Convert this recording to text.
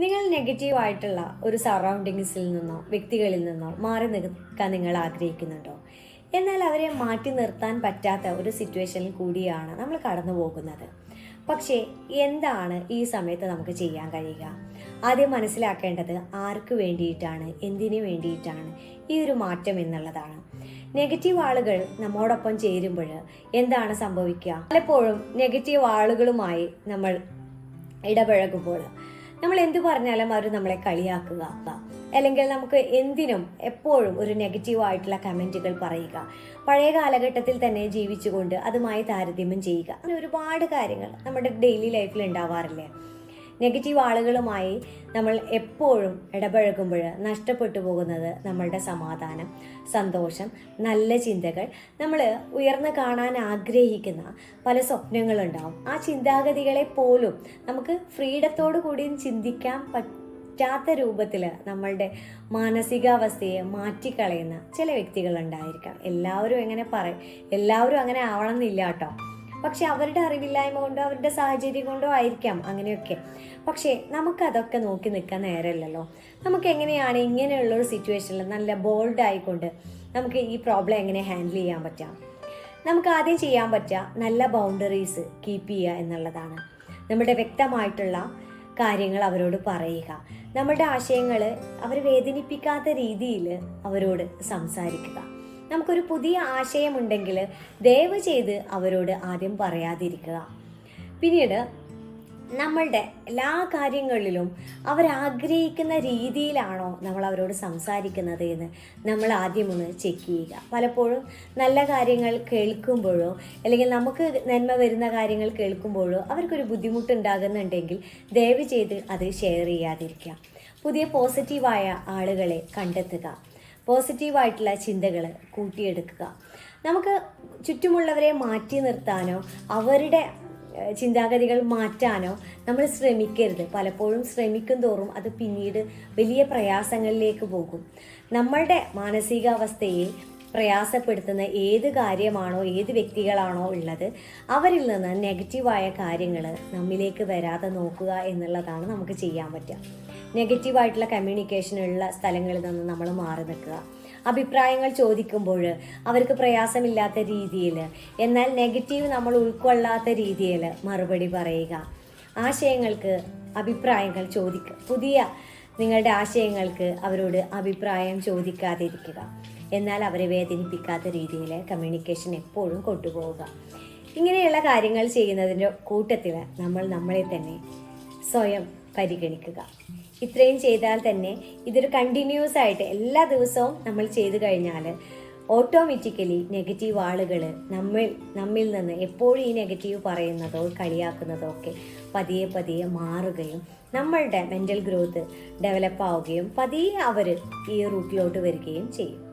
നിങ്ങൾ നെഗറ്റീവ് ആയിട്ടുള്ള ഒരു സറൗണ്ടിങ്സിൽ നിന്നോ വ്യക്തികളിൽ നിന്നോ മാറി നിൽക്കാൻ നിങ്ങൾ ആഗ്രഹിക്കുന്നുണ്ടോ? എന്നാൽ അവരെ മാറ്റി നിർത്താൻ പറ്റാത്ത ഒരു സിറ്റുവേഷനിൽ കൂടിയാണ് നമ്മൾ കടന്നു പോകുന്നത്. പക്ഷേ എന്താണ് ഈ സമയത്ത് നമുക്ക് ചെയ്യാൻ കഴിയുക? ആദ്യം മനസ്സിലാക്കേണ്ടത് ആർക്ക് വേണ്ടിയിട്ടാണ് എന്തിനു വേണ്ടിയിട്ടാണ് ഈ ഒരു മാറ്റം എന്നുള്ളതാണ്. നെഗറ്റീവ് ആളുകൾ നമ്മോടൊപ്പം ചേരുമ്പോൾ എന്താണ് സംഭവിക്കുക? പലപ്പോഴും നെഗറ്റീവ് ആളുകളുമായി നമ്മൾ ഇടപഴകുമ്പോൾ നമ്മൾ എന്തു പറഞ്ഞാലും അവർ നമ്മളെ കളിയാക്കുക. അല്ലെങ്കിൽ നമുക്ക് എന്തിനും എപ്പോഴും ഒരു നെഗറ്റീവ് ആയിട്ടുള്ള കമന്റുകൾ പറയുക. പഴയ കാലഘട്ടത്തിൽ തന്നെ ജീവിച്ചുകൊണ്ട് അതുമായി താരതമ്യം ചെയ്യുക. അങ്ങനെ ഒരുപാട് കാര്യങ്ങൾ നമ്മുടെ ഡെയിലി ലൈഫിൽ ഉണ്ടാവാറില്ലേ? നെഗറ്റീവ് ആളുകളുമായി നമ്മൾ എപ്പോഴും ഇടപഴകുമ്പോൾ നഷ്ടപ്പെട്ടു പോകുന്നത് നമ്മളുടെ സമാധാനം സന്തോഷം നല്ല ചിന്തകൾ. നമ്മൾ ഉയർന്നു കാണാൻ ആഗ്രഹിക്കുന്ന പല സ്വപ്നങ്ങളുണ്ടാവും. ആ ചിന്താഗതികളെ പോലും നമുക്ക് ഫ്രീഡത്തോടു കൂടി ചിന്തിക്കാൻ പറ്റാത്ത രൂപത്തിൽ നമ്മളുടെ മാനസികാവസ്ഥയെ മാറ്റിക്കളയുന്ന ചില വ്യക്തികളുണ്ടായിരിക്കാം. എല്ലാവരും എങ്ങനെ പറയും എല്ലാവരും അങ്ങനെ ആവണമെന്നില്ല കേട്ടോ. പക്ഷെ അവരുടെ അറിവില്ലായ്മ കൊണ്ടോ അവരുടെ സാഹചര്യം കൊണ്ടോ ആയിരിക്കാം അങ്ങനെയൊക്കെ. പക്ഷേ നമുക്കതൊക്കെ നോക്കി നിൽക്കാൻ നേരമല്ലല്ലോ. നമുക്ക് എങ്ങനെയാണ് ഇങ്ങനെയുള്ള ഒരു സിറ്റുവേഷനിൽ നല്ല ബോൾഡ് ആയിക്കൊണ്ട് നമുക്ക് ഈ പ്രോബ്ലം എങ്ങനെ ഹാൻഡിൽ ചെയ്യാൻ പറ്റാം? നമുക്ക് ആദ്യം ചെയ്യാൻ പറ്റുക നല്ല ബൗണ്ടറീസ് കീപ്പ് ചെയ്യുക എന്നുള്ളതാണ്. നമ്മുടെ വ്യക്തമായിട്ടുള്ള കാര്യങ്ങൾ അവരോട് പറയുക. നമ്മുടെ ആശയങ്ങൾ അവർ വേദനിപ്പിക്കാത്ത രീതിയിൽ അവരോട് സംസാരിക്കുക. നമുക്കൊരു പുതിയ ആശയമുണ്ടെങ്കിൽ ദയവ് ചെയ്ത് അവരോട് ആദ്യം പറയാതിരിക്കുക. പിന്നീട് നമ്മളുടെ എല്ലാ കാര്യങ്ങളിലും അവരാഗ്രഹിക്കുന്ന രീതിയിലാണോ നമ്മൾ അവരോട് സംസാരിക്കുന്നത് എന്ന് നമ്മൾ ആദ്യം ഒന്ന് ചെക്ക് ചെയ്യുക. പലപ്പോഴും നല്ല കാര്യങ്ങൾ കേൾക്കുമ്പോഴോ അല്ലെങ്കിൽ നമുക്ക് നന്മ വരുന്ന കാര്യങ്ങൾ കേൾക്കുമ്പോഴോ അവർക്കൊരു ബുദ്ധിമുട്ടുണ്ടാകുന്നുണ്ടെങ്കിൽ ദയവ് ചെയ്ത് അത് ഷെയർ ചെയ്യാതിരിക്കുക. പുതിയ പോസിറ്റീവായ ആളുകളെ കണ്ടെത്തുക. പോസിറ്റീവായിട്ടുള്ള ചിന്തകൾ കൂട്ടിയെടുക്കുക. നമുക്ക് ചുറ്റുമുള്ളവരെ മാറ്റി നിർത്താനോ അവരുടെ ചിന്താഗതികൾ മാറ്റാനോ നമ്മൾ ശ്രമിക്കരുത്. പലപ്പോഴും ശ്രമിക്കും തോറും അത് പിന്നീട് വലിയ പ്രയാസങ്ങളിലേക്ക് പോകും. നമ്മളുടെ മാനസികാവസ്ഥയെ പ്രയാസപ്പെടുത്തുന്ന ഏത് കാര്യമാണോ ഏത് വ്യക്തികളാണോ ഉള്ളത് അവരിൽ നിന്ന് നെഗറ്റീവായ കാര്യങ്ങൾ നമ്മിലേക്ക് വരാതെ നോക്കുക എന്നുള്ളതാണ് നമുക്ക് ചെയ്യാൻ പറ്റുക. നെഗറ്റീവായിട്ടുള്ള കമ്മ്യൂണിക്കേഷൻ ഉള്ള സ്ഥലങ്ങളിൽ നിന്ന് നമ്മൾ മാറി നിൽക്കുക. അഭിപ്രായങ്ങൾ ചോദിക്കുമ്പോൾ അവർക്ക് പ്രയാസമില്ലാത്ത രീതിയിൽ എന്നാൽ നെഗറ്റീവ് നമ്മൾ ഉൾക്കൊള്ളാത്ത രീതിയിൽ മറുപടി പറയുക. ആശയങ്ങൾക്ക് അഭിപ്രായങ്ങൾ ചോദിക്കുക പുതിയ നിങ്ങളുടെ ആശയങ്ങൾക്ക് അവരോട് അഭിപ്രായം ചോദിക്കാതിരിക്കുക. എന്നാൽ അവരെ വേദനിപ്പിക്കാത്ത രീതിയിൽ കമ്മ്യൂണിക്കേഷൻ എപ്പോഴും കൊണ്ടുപോവുക. ഇങ്ങനെയുള്ള കാര്യങ്ങൾ ചെയ്യുന്നതിന്റെ കൂട്ടത്തിൽ നമ്മൾ നമ്മളെ തന്നെ സ്വയം പരിഗണിക്കുക. ഇത്രയും ചെയ്താൽ തന്നെ ഇതൊരു കണ്ടിന്യൂസ് ആയിട്ട് എല്ലാ ദിവസവും നമ്മൾ ചെയ്തു കഴിഞ്ഞാൽ ഓട്ടോമാറ്റിക്കലി നെഗറ്റീവ് ആളുകൾ നമ്മൾ നമ്മിൽ നിന്ന് എപ്പോഴും ഈ നെഗറ്റീവ് പറയുന്നതോ കളിയാക്കുന്നതോ ഒക്കെ പതിയെ പതിയെ മാറുകയും നമ്മളുടെ മെന്റൽ ഗ്രോത്ത് ഡെവലപ്പ് ആവുകയും പതിയെ അവർ ഈ റൂട്ടിലോട്ട് വരികയും ചെയ്യും.